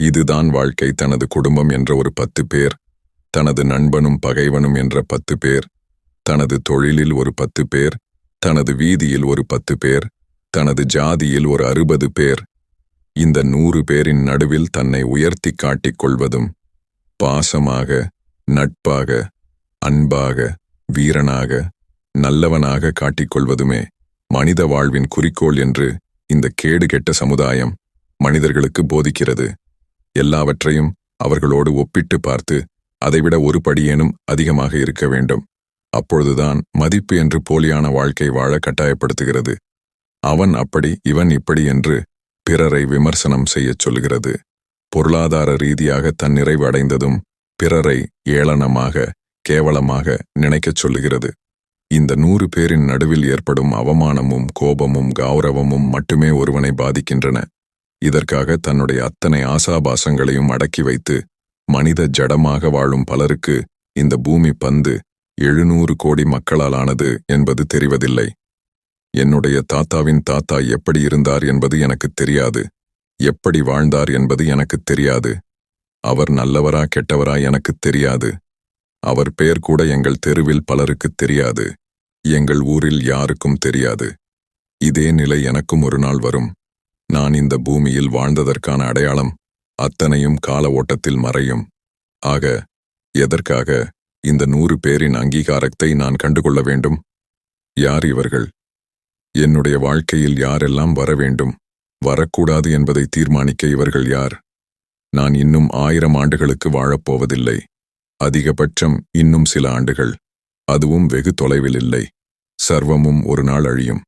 இதுதான் வாழ்க்கை. தனது குடும்பம் என்ற ஒரு பத்து பேர் தனது நண்பனும் பகைவனும் என்ற பத்து பேர் தனது தொழிலில் ஒரு பத்து பேர் தனது வீதியில் ஒரு பத்து பேர் தனது ஜாதியில் ஒரு அறுபது பேர். இந்த நூறு பேரின் நடுவில் தன்னை உயர்த்திக் காட்டிக் கொள்வதும் பாசமாக நட்பாக அன்பாக வீரனாக நல்லவனாக காட்டிக்கொள்வதுமே மனித வாழ்வின் குறிக்கோள் என்று இந்த கேடு கெட்ட சமுதாயம் மனிதர்களுக்கு போதிக்கிறது. எல்லாவற்றையும் அவர்களோடு ஒப்பிட்டு பார்த்து அதைவிட ஒரு படியேனும் அதிகமாக இருக்க வேண்டும். அப்பொழுதுதான் மதிப்பு என்று போலியான வாழ்க்கை வாழ கட்டாயப்படுத்துகிறது. அவன் அப்படி இவன் இப்படி என்று பிறரை விமர்சனம் செய்யச் சொல்கிறது பொருளாதார ரீதியாக தன் அடைந்ததும் பிறரை ஏளனமாக கேவலமாக நினைக்கச் சொல்லுகிறது. இந்த நூறு பேரின் நடுவில் ஏற்படும் அவமானமும் கோபமும் கௌரவமும் மட்டுமே ஒருவனை பாதிக்கின்றன. இதற்காக தன்னுடைய அத்தனை ஆசாபாசங்களையும் அடக்கி வைத்து மனித ஜடமாக வாழும் பலருக்கு இந்த பூமி பந்து எழுநூறு கோடி மக்களால் ஆனது என்பது தெரிவதில்லை. என்னுடைய தாத்தாவின் தாத்தா எப்படி இருந்தார் என்பது எனக்குத் தெரியாது. எப்படி வாழ்ந்தார் என்பது எனக்குத் தெரியாது. அவர் நல்லவரா கெட்டவரா எனக்குத் தெரியாது. அவர் பெயர் கூட எங்கள் தெருவில் பலருக்குத் தெரியாது. எங்கள் ஊரில் யாருக்கும் தெரியாது. இதே நிலை எனக்கும் ஒரு நாள் வரும். நான் இந்த பூமியில் வாழ்ந்ததற்கான அடையாளம் அத்தனையும் கால ஓட்டத்தில் மறையும். ஆக எதற்காக இந்த நூறு பேரின் அங்கீகாரத்தை நான் கண்டுகொள்ள வேண்டும்? யார் இவர்கள்? என்னுடைய வாழ்க்கையில் யாரெல்லாம் வர வேண்டும்? வரக்கூடாது என்பதை தீர்மானிக்க இவர்கள் யார்? நான் இன்னும் ஆயிரம் ஆண்டுகளுக்கு வாழப்போவதில்லை அதிகபட்சம் இன்னும் சில ஆண்டுகள். அதுவும் வெகு தொலைவில் இல்லை. சர்வமும் ஒரு நாள் அழியும்.